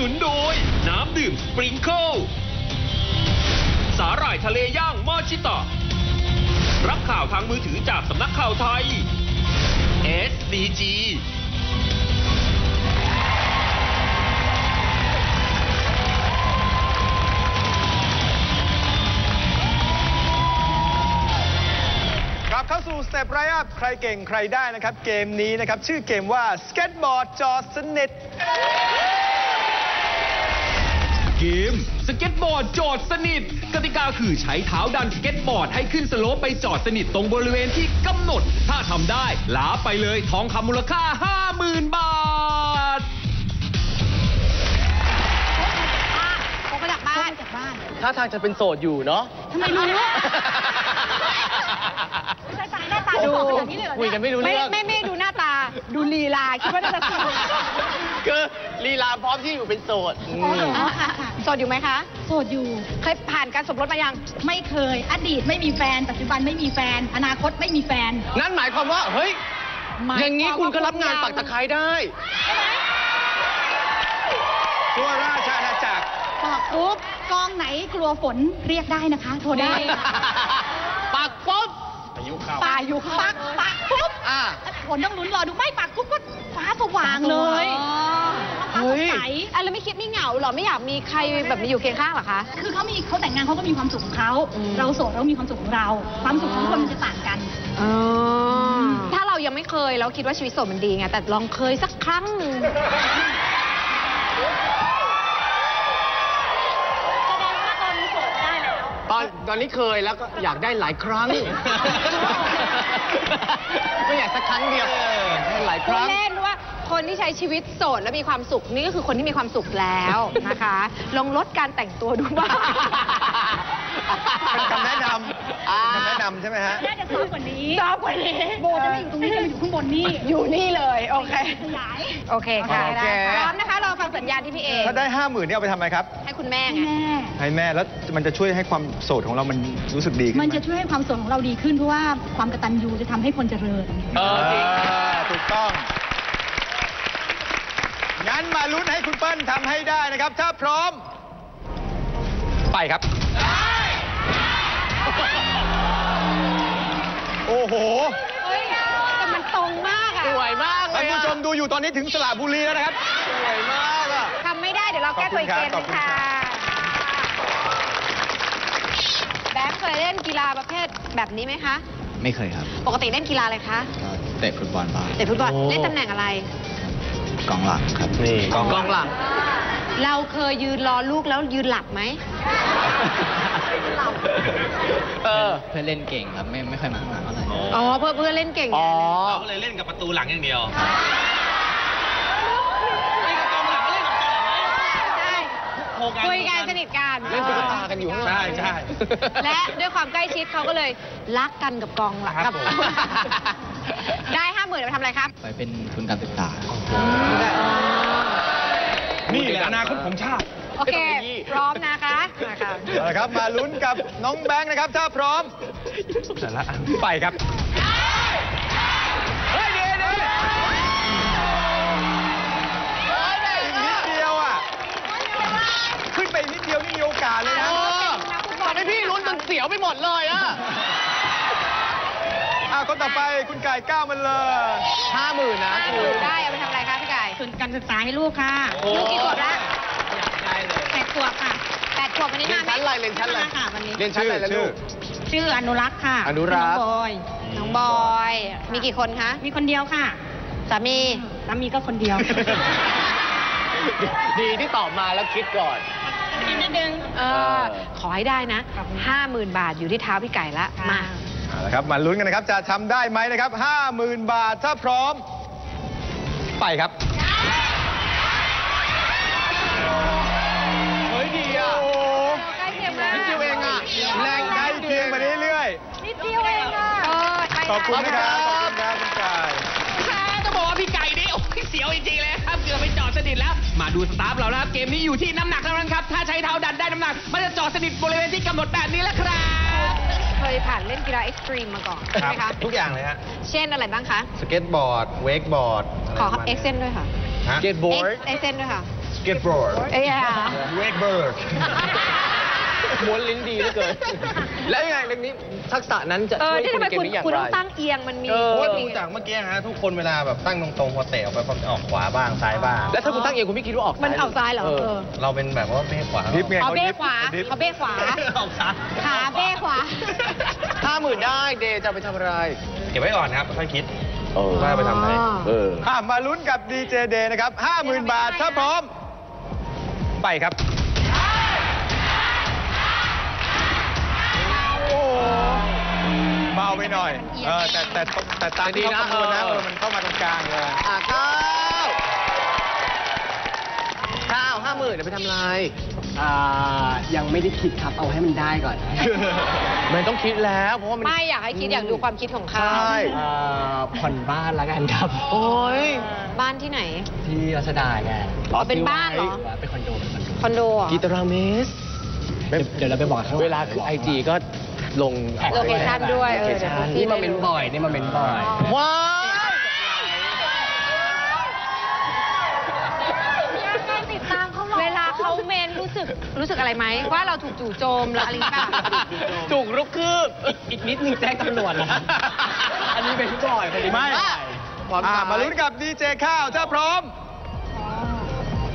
นุนโดย น้ำดื่มสปริงเกิลสาหร่ายทะเลย่างมอชิตะ รับข่าวทางมือถือจากสำนักข่าวไทย SDG กลับเข้าสู่สเต็ปไรอัพใครเก่งใครได้นะครับ เกมนี้นะครับ ชื่อเกมว่าสเก็ตบอร์ดจอสนิท สเก็ตบอร์ดจอดสนิท กติกาคือใช้เท้าดันสเก็ตบอร์ดให้ขึ้นสโลปไปจอดสนิทตรงบริเวณที่กำหนด ถ้าทำได้ลาไปเลยทองคำมูลค่า 50,000 บาทพกมาจากบ้านจากบ้านถ้าทางจะเป็นโสดอยู่เนาะ ทำไมรู้ใช่ตาหน้าตาดูจะบอกขนาดนี้เลยเหรอคุยกันไม่รู้เรื่อง ไม่ไม่ดูหน้าตา ดูลีลาคิดว่าน่าจะสนุกคือลีลาพร้อมที่อยู่เป็นโสดอ๋อเหรอค่ะโสดอยู่ไหมคะ โสดอยู่ เคยผ่านการสมรสมายัง ไม่เคย อดีตไม่มีแฟน ปัจจุบันไม่มีแฟน อนาคตไม่มีแฟน นั่นหมายความว่า เฮ้ยหมายอย่างนี้ความคุณก็ว่ารับงานคุณยังปักตะไคร้ได้ทั่วราชอาณาจักรบอกปุ๊บกองไหนกลัวฝนเรียกได้นะคะ โทรได้ปักปุ๊บป่าอยู่ปักปักปุ๊บอ่า ฝนต้องลุ้นรอดูไม่ปักปุ๊บก็ฟ้าสว่างเลยเฮ้ฟ้าสยดใสอะแล้วไม่คิดไม่เหงาเหรอไม่อยากมีใครแบบมาอยู่เคียงข้างเหรอคะ คือเขามีเขาแต่งงานเขาก็มีความสุขของเขาอืมเราโสดเรามีความสุขของเรา ความสุขของทุกคนมันจะต่างกันถ้าเรายังไม่เคยเราคิดว่าชีวิตโสดมันดีไงแต่ลองเคยสักครั้งหนึ่ง ตอนตอนนี้เคยแล้วก็อยากได้หลายครั้ง ไม่อยากสักครั้งเดียวได้หลายคพูดรั้ง เล่นว่าคนที่ใช้ชีวิตโสดและมีความสุขนี่ก็คือคนที่มีความสุขแล้วนะคะ ลองลดการแต่งตัวดูบ้างเป็นคำแนะนอ่าำคำแนะนำใช่ไหมฮะ น่าจะซอฟต์กว่านี้ ชอบกว่านี้โบจะไม่อยู่ตรงนี้จะมาอยู่ข้างบนนี่ อยู่นี่เลย โอเค ขยาย โอเคค่ะโอเค พร้อมนะคะเราฟัง สัญญาณที่พี่เอถ้าได้ห้าหมื่นนี่เอาไปทำอะไรครับ ให้คุณแม่ไง แม่ให้แม่แล้วมันจะช่วยให้ความโสดของเรามันรู้สึกดีขึ้นไหมันจะช่วยให้ความสุขของเราดีขึ้นเพราะว่าความกตัญญูจะทำให้คนเจริญ เออจริงอ่าถูกต้อง งั้นมาลุ้นให้คุณเปิ้ลทำให้ได้นะครับ ถ้าพร้อม ไปครับ โอ้โห เฮ้ยแต่มันตรงมากอะสวยมากเลท่านยผู้ชมดูอยู่ตอนนี้ถึงสระบุรีแล้วนะครับ สวยมาก แก้ตัวอีกเกมขอนึบงคุณครัค่ะบแบงค์เคยเล่นกีฬาประเภทแบบนี้ไหมคะ ไม่เคยครับปกติเล่นกีฬาอะไรคะก็เตะฟุตบอลบ้างเตะฟุตบอลโอ้เล่นตำแหน่งอะไร กองหลังครับนี่กองหลัง เราเคยยืนรอลูกแล้วยืนหลับไหมเออเพื่อนเล่นเก่งครับไม่ไม่ค่อยมาข้างหลังเท่าไหร่อ๋อเพื่อเพื่อเล่นเก่งอ๋อเราก็เลยเล่นกับประตูหลังอย่างเดียว ใช่ คุยกันสนิทกันเล่นตุ๊กตากันอยู่ข้างหลังใช่ใช่และด้วยความใกล้ชิดเขาก็เลยรักกันกับกองหลังครับผม ได้ห้าหมื่นไปทำอะไรครับ ไปเป็นทุนการศึกษา นี่แหละอนาคตของชาติ โอเค พร้อมนะคะมาค่ะเอาละครับ มาลุ้นกับน้องแบงค์นะครับ ถ้าพร้อม ไปครับ ดียวนี่มีโอกาสเลยนะเออทำให้พี่ลุ้นจนเสียวไปหมดเลยอะอะคนต่อไปคุณไก่ก้าวมันเลยห้าหมื่นนะคุณได้เอาไปทำอะไรคะพี่ไก่ทุนการศึกษาให้ลูกค่ะ ลูกกี่ขวบแล้วแปดขวบค่ะแปดขวบวันนี้เรียมานไหมชั้นอะไรเรียนชั้นอะไรมาค่ะวันนี้ เรียนชั้นอะไรแล้วชื่ลูอกชื่ออนุรักษ์ค่ะอนุรักษ์ น้องบอยน้องบอย มีกี่คนคะมีคนเดียวค่ะสามีสามีก็คนเดียว ดีที่ตอบมาแล้วคิดก่อน นิดนึงเออขอให้ได้นะห้าหมื่นบาทอยู่ที่เท้าพี่ไก่ละมาเอาละครับมาลุ้นกันนะครับ จะทำได้ไหมนะครับ 50,000 บาทถ้าพร้อม ไปครับ เฮ้ยดีอะโอ้โหใกล้เคียงมากนิดเดียวเองอะแรงใกล้เคียงมาเรื่อยนิดเดียวเองอะเออไปๆขอบคุณนะครับขอบคุณ งๆเลยครับเกือบไปจอดสนิทแล้ว มาดูสตาฟเรานะครับเกมนี้อยู่ที่น้ำหนักเท่านั้นครับ ถ้าใช้เท้าดันได้น้ำหนัก มันจะจอดสนิทบริเวณที่กำหนดแบบนี้แหละครับเคยผ่านเล่นกีฬาเอ็กซ์ตรีมมาก่อนใช่ไหมคะทุกอย่างเลยฮะเช่นอะไรบ้างคะสเก็ตบอร์ดเวกบอร์ดขอครับเอ็กเซนด้วยค่ะสเก็ตบอร์ดเอ็กเซนด้วยค่ะส skateboard เอ้ย wakeboard ม้วนลิ้นดีเหลือเกิน แล้วยังไงเรื่องนี้ทักษะนั้นจะเออช่วยที่ทำคุณไมในเกมนี้อย่างคุณคุณไร ต้องตั้งเอียงมันมี เออ เพราะว่าดูจากเมื่อกี้ฮะทุกคนเวลาแบบตั้งตรงๆพอเตะออกไปพอออกขวาบ้างซ้ายบ้าง แล้วถ้าคุณตั้งเองคุณไม่คิดว่าออกมันเอาซ้ายเหรอเออเราเป็นแบบว่าเบ้ขวาดิฟไง เอาเบ้ขวาดิฟเอาเบ้ขวา ออกซ้ายขาเบ้ขวา ห้าหมื่นได้เดย์จะเอาไปทำอะไร เก็บไว้ก่อนครับค่อยคิดเออว่าไปทำอะไร เออ อะมาลุ้นกับดีเจเดย์นะครับ 50,000 บาท ถ้าพร้อม ไปครับ ไปหน่อย เออแต่แต่แต่ตามที่เขาคำนวณนะเอเอออมันเข้ามาตรงกลางเลยอะข้าวข้าวห้าหมื่นไปทำอะไรอ่ายังไม่ได้คิดครับเอาให้มันได้ก่อน มันต้องคิดแล้วเพราะว่ามันไม่อยากให้คิดอยากดูความคิดของเขาใช่อ่าผ่อนบ้านแล้วกันครับโอ้ยบ้านที่ไหน ที่รัชดาไงอ๋อเป็นบ้านเหรอ เป็นคอนโดเป็นคอนโดคอนโดเหรอ กี่ตารางเมตร เดี๋ยวเดี๋ยวเราไปบอกข้างหงเวลาคือไอจีก็ ลงโลเคชั่นด้วยเออเดี๋ยวพวกพี่นี่มาเมนบ่อยนี่มาเมนบ่อยว้าวเวลาเขาเมนรู้สึกรู้สึกอะไรไหมว่าเราถูกจู่โจมหรืออะไรอย่างเงี้ยจุกรุกคืบอีกนิดนึงแจ้งตำรวจนะอันนี้เป็นบ่อยพอดีไม่ความอะสายมาลุ้นกับดีเจข้าวถ้าพร้อม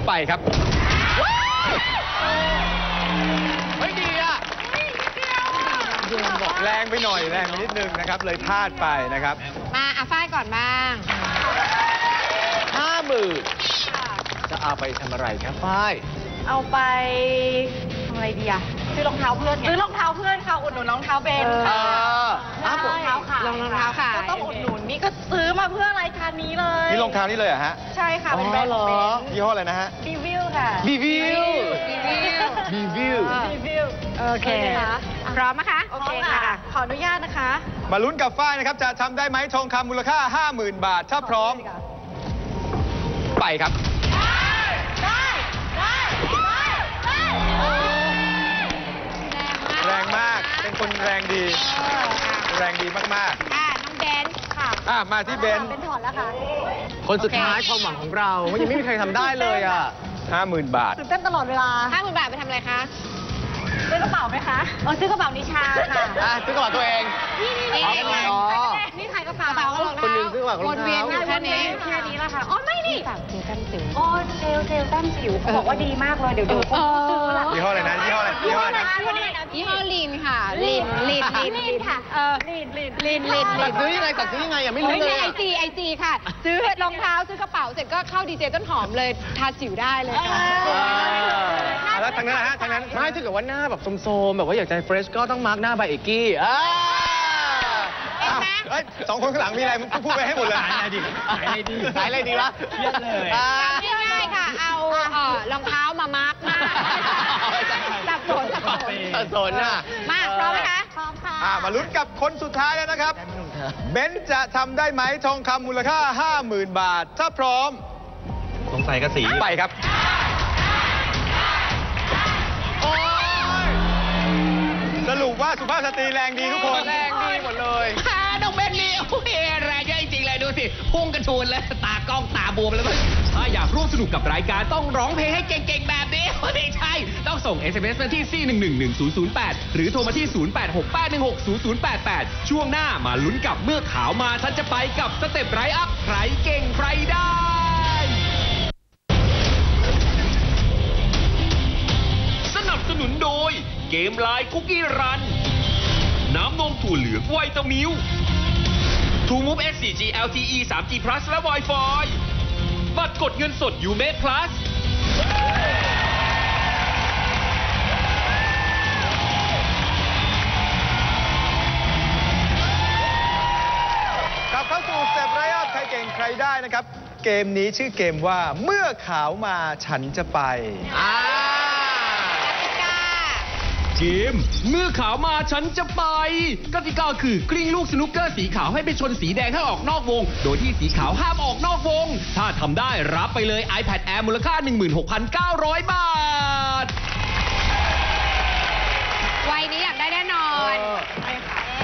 ไปครับ แรงไปหน่อยแรงไปนิดนึงนะครับ เลยพลาดไปนะครับมาอะฝ้ายก่อนบ้างห้าหมื่นจะเอาไปทำอะไรครับฝ้าย เอาไปทำอะไรดีอะซื้อรองเท้าเพื่อนซื้อรองเท้าเพื่อนค่ะอุดหนุนรองเท้าเบนเอเออใช่รองเท้าขายรองเท้าขายก็ต้องอุดหนุนนี่ก็ซื้อมาเพื่อรายการนี้เลยนี่รองเท้านี่เลยเหรอฮะ ใช่ค่ะเป็นแบรนด์อ๋อเหรอยี่ห้ออะไรนะฮะรีวิวค่ะบีวิวรีวิวบีวิวรีวิวโอเค พร้อมไหมคะ โอเคค่ะ ขออนุญาตนะคะ มาลุ้นกับฝ้ายนะครับ จะทำได้ไหมทองคำมูลค่า 50,000 บาท ถ้าพร้อม ไปครับได้ได้ได้ได้แรงมาก เป็นคนแรงดี แรงดีมากอะน้องเบนซ์ค่ะๆอะมาที่เบนซ์เป็นถอดแล้วค่ะ คนสุดท้ายความหวังของเรายังไม่มีใครทำได้เลยอะ 50,000 บาท ตื่นเต้นตลอดเวลา ห้าหมื่นบาทไปทำอะไรคะ ซื้อกระเป๋าไหมคะเออซื้อกระเป๋านิชาค่ะ อะซื้อกระเป๋าตัวเอง นี่นี่อ๋อนี่อ๋อนี่ถ่ายกระเป๋ากระเป๋ากับรองเท้าคนหนึ่งซื้อกระเป๋ากับรองเท้าวนเวียนอยู่แค่นี้แค่นี้แหละค่ะ อ๋อไม่นี่ฝากเจอกันสิวโอ้เซลลเซลลแต้มสิวเขาบอกว่าดีมากเลยเดี๋ยวเดี๋ยวเออซื้อละยี่ห้ออะไรนะยี่ห้ออะไรยี่ห้ออะไรนะยี่ห้อลีนค่ะลีนลีนลีนลีนค่ะเออลีนลีนลีนลีนสั่งซื้อยังไงสั่งซื้อยังไงอะไม่รู้ไม่เลใช่ยไออะจีไอจีค่ะ ซื้อรองเท้าซื้อกระเป๋าเสร็จก็เข้าดีเจต้นหอมเลยทาสิวได้เลยค่ะอะแล้วทางนั้นนะฮะทางนั้นไม่ถ้าเกิดว่าหน้าแบบโซมๆแบบว่าอยากจะเฟรชก็ต้องมาร์กหน้าบายเอกกี้อ่าอ้าวเอ้ยสองคนข้างหลังมีอะไรมึงพูดไปให้หมดเลยขายอะไรดีขายอะไรดีขายอะไรดีวะเครียดเลย อ่า ง่ายๆค่ะ เอาเอ่อรองเท้ามามาร์กหน้าสับสนสับสน สับสนอะ มา อมค่ะอะมาลุ้นกับคนสุดท้ายแล้วนะครับ เบนซ์จะทำได้ไหมทองคำมูลค่า 50,000 บาท ถ้าพร้อม สงสัยกระสีไปครับสรุปว่าสุภาพสตรีแรงดีทุกคนแรงดีหมดเลยอ่าน้องเบนนี่โอ้ยแรงเยอะจริงๆเลยดูสิพุ่งกระชูนเลยตากล้องตาบวมเลยถ้าอยากร่วมสนุกกับรายการต้องร้องเพลงให้เก่งๆแบบนี้ ไม่ใช่ ต้องส่ง SMS มาที่ 4111008 หรือโทรมาที่ 0868160088 ช่วงหน้ามาลุ้นกับเมื่อขาวมาฉันจะไปกับสเต็ปไรอัพใครเก่งใครได้สนับสนุนโดยเกมไลน์คุกกี้รัน น้ำนมถั่วเหลืองไวตามิวทูมูฟ S 4G LTE 3G Plus และ Wi-Fi บัตรกดเงินสดยูเม Plus กลัส เต็ปไรอัพใครเก่งใครได้นะครับ เกมนี้ชื่อเกมว่าเมื่อขาวมาฉันจะไปอ่าเกมเมื่อขาวมาฉันจะไปกติกาคือกลิ้งลูกสนุกเกอร์สีขาวให้ไปชนสีแดงให้ออกนอกวง โดยที่สีขาวห้ามออกนอกวง ถ้าทำได้รับไปเลย iPad Air มูลค่า 16,900 บาท วัยนี้อยากได้แน่นอน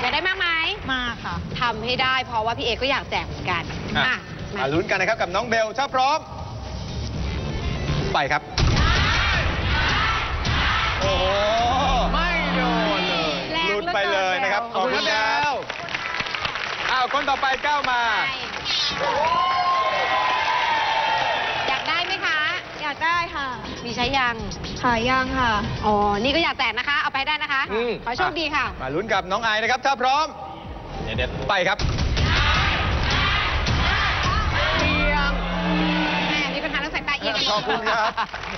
อยากได้มากไหมมาค่ะทำให้ได้เพราะว่าพี่เอก็อยากแจกเหมือนกันอะอะมามาลุ้นกันนะครับกับน้องเบลถ้าพร้อม ไปครับ โอ้โหไม่โดนเลยแรงหลุดไปเลยนะครับขอบคุณครับบอ้าวคนต่อไปก้าวมาอยากได้ไหมคะ อยากได้ค่ะ มีใช้ยังขายยังค่ะ อ๋อ นี่ก็อยากแตกนะคะเอา ไปได้นะคะ อืมขอให้โชคดีค่ะ มาลุ้นกับน้องไอนะครับ ถ้าพร้อมไปครับเตียงแม่มีปัญหาเรื่องสายตาเอียงขอบคุณครับ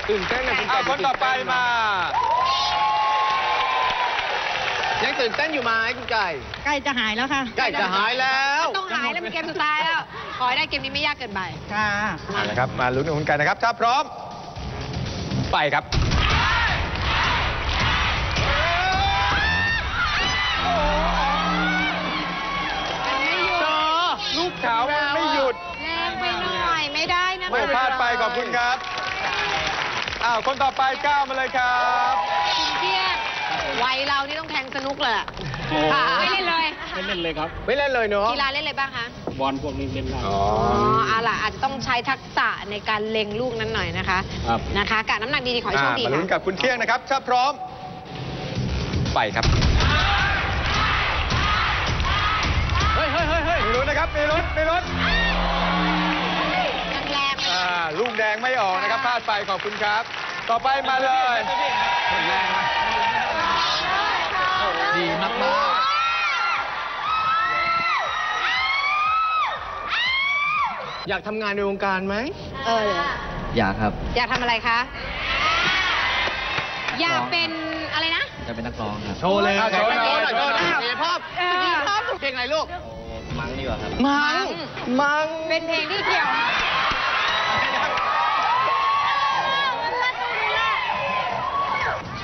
ตื่นเต้นนะคุณอ้าวคนต่อไปมา ยังตื่นเต้นอยู่ไหมคุณไก่ใกล้จะหายแล้วค่ะ ไก่จะหายแล้วต้องหายแล้วเป็นเกมสุดท้ายแล้ว ขอให้ได้เกมนี้ไม่ยากเกินไป ค่ะเอาละครับ มาลุ้นกับคุณไก่นะครับ ถ้าพร้อม ไปครับ ขาวมันไม่หยุด แรงไปหน่อยไม่ได้นะไม่พลาดไปขอบคุณครับ อ้าว คนต่อไปก้าวมาเลยครับคุณเที่ยงวัยเรานี่ต้องแทงสนุกเลยอะค่ะไม่เล่นเลย ไม่เล่นเลยครับ ไม่เล่นเลยเนาะกีฬาเล่นอะไรบ้างคะ บอลพวกนี้เล่นได้อ๋ออ๋อเอาล่ะอาจจะต้องใช้ทักษะในการเล็งลูกนั้นหน่อยนะคะ ครับ นะคะกะน้ำหนักดีๆขอให้โชคดีมาลุ้นค่ะกับคุณเที่ยงนะครับ ถ้าพร้อม ไปครับ ลุ้นนะครับมีลุ้นมีลุ้นแรงๆอ่าลูกแดงไม่ออกนะครับพลาดไปขอบคุณครับ ต่อไปมาเลยดีมากมากอยากทำงานในวงการไหม เอออยากครับ อยากทำอะไรคะ อยากเป็นอะไรนะ จะเป็นนักร้องครับ โชว์เลยอะโชว์หน่อยโชว์หน่อยโชว์หน่อยเอภาพภาพเพลงอะไรลูกมั้งดี กว่าครับ มัง มัง เป็นเพลงที่เกี่ยว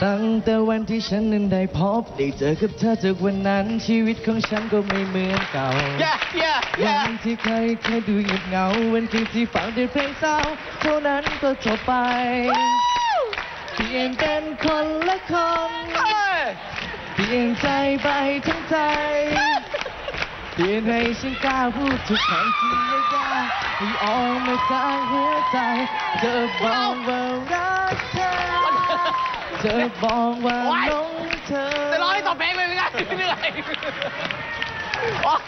ตั้งแต่วันที่ฉันนั้นได้พบได้เจอกับเธอจากวันนั้นชีวิตของฉันก็ไม่เหมือนเก่าแย่แย่แย่วันที่เคยเคยดูเงียบเหงา วันที่ที่ฟังแต่เพลงเศร้าเท่านั้นก็จบไป เปลี่ยนเป็นคนละคน เปลี่ยนใจไปทั้งใจ เปลี่ยนให้ฉันกล้าพูดทุกคำที่ยากๆที่ออกมาจากหัวใจเธอบอกว่ารักเธอเธอบอกว่าหลงเธอจะร้องให้ต่อเพลงเลยไหมครับเหนื่อยโอ๊ย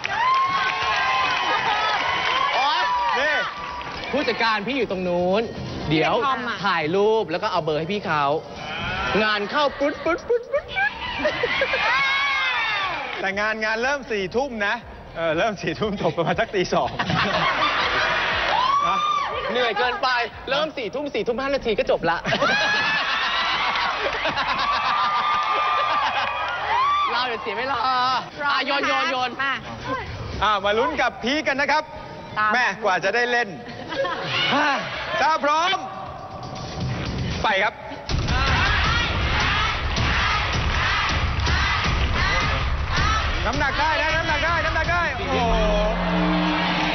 โอ๊ยนี่ผู้จัดการพี่อยู่ตรงนู้น เดี๋ยวพี่ทอมอะถ่ายรูปแล้วก็เอาเบอร์ให้พี่เขา งานเข้าปุ๊ดปุ๊ดปุ๊ดปุ๊ดแต่งานงานเริ่มสี่ทุ่มนะ เออเริ่มสี่ทุ่มจบประมาณสักตีสองนะเหนื่อยเกินไป เริ่มสี่ทุ่มสี่ทุ่มห้านาทีก็จบละ เราเดี๋ยวเสียเวลาอะโยนโยนโยนมาอ่ามาลุ้นกับพีคกันนะครับตามแม่กว่าจะได้เล่น ถ้าพร้อม ไปครับ น้ำหนักได้นะน้ำหนักได้ น้ำหนักได้ โอ้โห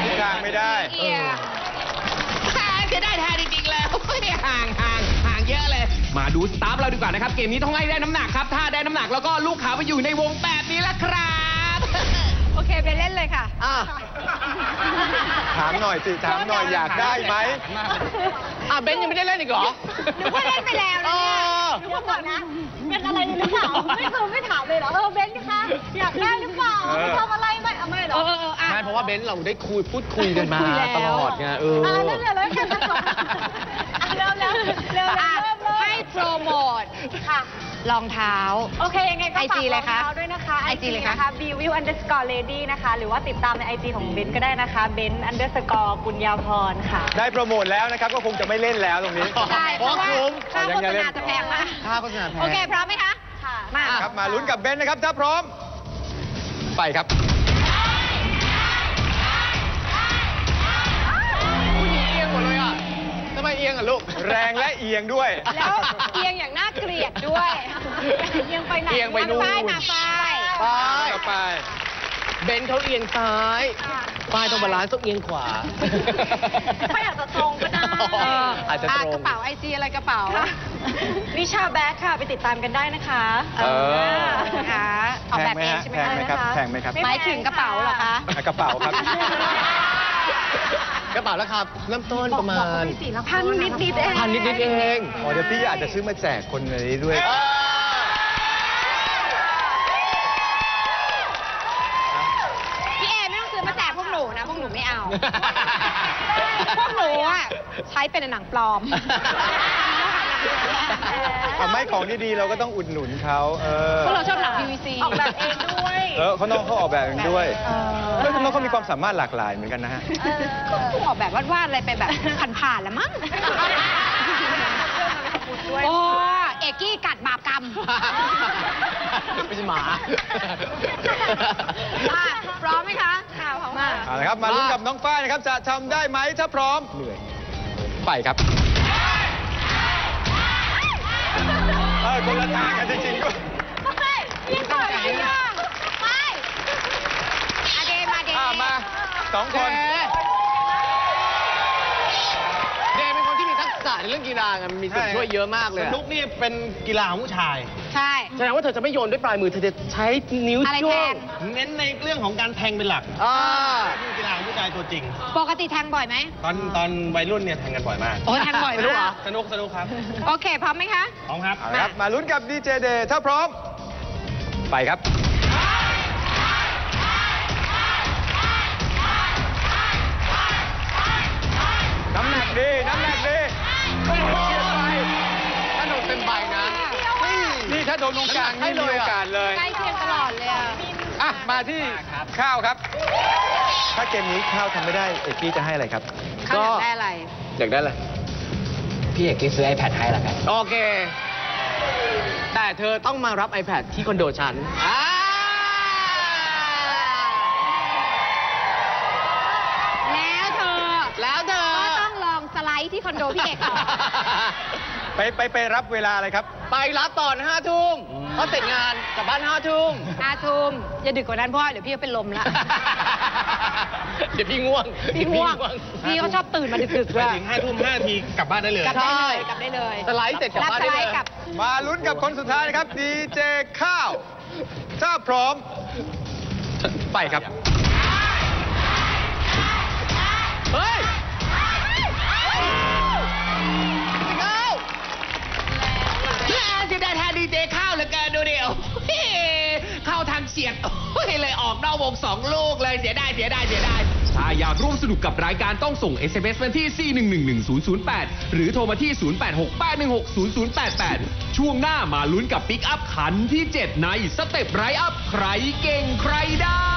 ทิศทางไม่ได้เอียจะได้แทนจริงๆแล้วห่างห่างห่างเยอะเลย มาดูสตาฟเราดีกว่านะครับ เกมนี้ต้องให้ได้น้ำหนักครับ ถ้าได้น้ำหนักแล้วก็ลูกขาวไปอยู่ในวงแบบนี้ละครับโอ เคไปเล่นเลยค่ะ อะถามหน่อยสิ ถามหน่อยอยากได้ไหมอะเบนยังไม่ได้เล่นอีกเหรอหนูก็เล่นไปแล้วนะเนี่ยเออนึกว่าก่อนนะ เป็นอะไรหรือเปล่า ไม่คือไม่ถามเลยเหรอ เออเบนซ์คะอยากได้หรือเปล่าเออทำอะไรไหมเอาไม่เหรเอออเออเอออะใช่เพราะว่าเบนเราได้คุยพูดคุยกันมาคุยแล้วตลอดไงเอออ่านั่นเลยแล้วกันนะจบเร็วเร็วเร็วอะเริ่มเริ่ม ให้โปรโมท ค่ะ รองเท้า โอเค ยังไงก็ฝาก IG เลยคะรองเท้าด้วยนะคะ IG เลยคะ นะคะ b w i w underscore lady นะคะ หรือว่าติดตามใน IG ของเบนซ์ก็ได้นะคะเบนซ์ underscore ปุญญาพรค่ะ ได้โปรโมทแล้วนะครับ ก็คงจะไม่เล่นแล้วตรงนี้ ใช่เพราะว่าคุ้มค่ายัโฆงษจะเล่นณาจะแพงมาก ค่าโฆษณาแพง โอเค พร้อมไหมคะ ค่ะ มา ครับ มาลุ้นกับเบนซ์นะครับ ถ้าพร้อม ไปครับำไมเอียงอะลูก แรงและเอียงด้วย แล้วเอียงอย่างน่าเกลียดด้วยเอียงไปไหนเอียงไปนู่น ป้ายมาป้ายไปต่อไปเบนเขาเอียงซ้าย ป้ายต้องบาลานซ์ต้องเอียงขวาไม่อยากจะตรงก็ได้อ๋ออาจจะตรง กระเป๋าไอจีอะไรกระเป๋านิชาแบ็คค่ะไปติดตามกันได้นะคะเออ นะคะออกแบบเองใช่ไหมแพงคะไหมครับแพงไหมครับหมายถึงกระเป๋าเหรอคะ อะกระเป๋าครับ กระเป๋าราคาเริ่มต้นประมาณพันนิดนิดเองพันนิดๆเองอ๋อเดี๋ยวพี่อาจจะซื้อมาแจกคนในนี้ด้วย พี่เอไม่ต้องซื้อมาแจกพวกหนูนะ พวกหนูไม่เอา พวกหนูอะใช้เป็นหนังปลอม อ่ไม่ของดีๆเราก็ต้องอุดหนุนเขาเออ พวกเราชอบหลัง PVC ออกแบบเองด้วย เออเขาน้องเขาออกแบบเองด้วยเฮ้ยน้องเขามีความสามารถหลากหลายเหมือนกันนะฮะก็คงออกแบบวาดๆอะไรไปแบบผ่านๆแล้วมั้งโอ้เอกกี้กัดบาปกรรมไม่ใช่หมามาพร้อมไหมคะค่ะพร้อมมาเอาละครับ มาลุ้นกับน้องฝ้ายนะครับ จะทำได้ไหมถ้าพร้อมเหนื่อยไปครับเออคนละทางกันจริงๆด้วย ยังก่อนเลยอะไปอาเด มาเดอ่ามาสองคนเดย์เป็นคนที่มีทักษะในเรื่องกีฬาไงมันมีส่วนช่วยเยอะมากเลยสอะนุกนี่เป็นกีฬาของผู้ชาย ใช่แสดงว่าเธอจะไม่โยนด้วยปลายมือเธอจะใช้นิ้วอะไรช่แทวงนเน้นในเรื่องของการแทงเป็นหลักอ่านี่กีฬาของผู้ชายตัวจริง ปกติแทงบ่อยไหมตอนตอนวัยรุ่นเนี่ยแทงกันบ่อยมากโอ้แทงบ่อยสนุกเหรมาอกสนุกสนุกครับ โอเคพร้อมไหมคะพร้อมครับเอาละครับ มาลุ้นกับดีเจเดย์ถ้าพร้อม ไปครับ ดีน้ำหนักดีโอ้โหเฉียดไปถ้าโดนเต็มใบนะนี่ถ้าโดนตรงกลางให้นี่เลมียโออะกาสเลยใกล้เคียงตลอดเลยอะอะมาที่ข้าวครับ ถ้าเกมนี้ข้าวทำไม่ได้เอกกี้จะให้อะไรครับเขาอยากได้อะไรอยากได้อะไรพี่เอกกี้ซื้อ iPad ให้ละกันโอเค แต่เธอต้องมารับ iPad ที่คอนโดฉันอ่า แล้วเธอ แล้วเธอ ก็ต้องลองสไลด์ ที่คอนโดพี่เอกก่อน ไปไปไปรับเวลาอะไรครับ ไปรับตอนห้าทุ่มเขาเสร็จงานกลับบ้านห้าทุ่มอาทุ่มอย่าดึกกว่านั้นเพราะว่าเดี๋ยวพี่จะเป็นลมละ เดี๋ยวพี่ง่วงพี่ง่วง พี่เขาชอบตื่นมาดึกๆไปด้วยถึงห้าทุ่มห้าทีกลับบ้านได้เลย กลับได้เลยกลับได้เลยสไลด์เสร็จกลับรับบ้านสได้ไลเลยด์กับ มาลุ้นกับคนสุดท้ายนะครับดีเจข้าว ถ้าพร้อม ไปครับ เสียดโอ้ยเลยออกนอกวงสองลูกเลยเสียดายเสียดายเสียดายถ้าอยากร่วมสนุกกับรายการต้องส่ง SMS มาที่ 4111008 หรือโทรมาที่ 0868160088 ช่วงหน้ามาลุ้นกับปิกอัพขันที่ 7 ในสเต็ปไรอัพใครเก่งใครได้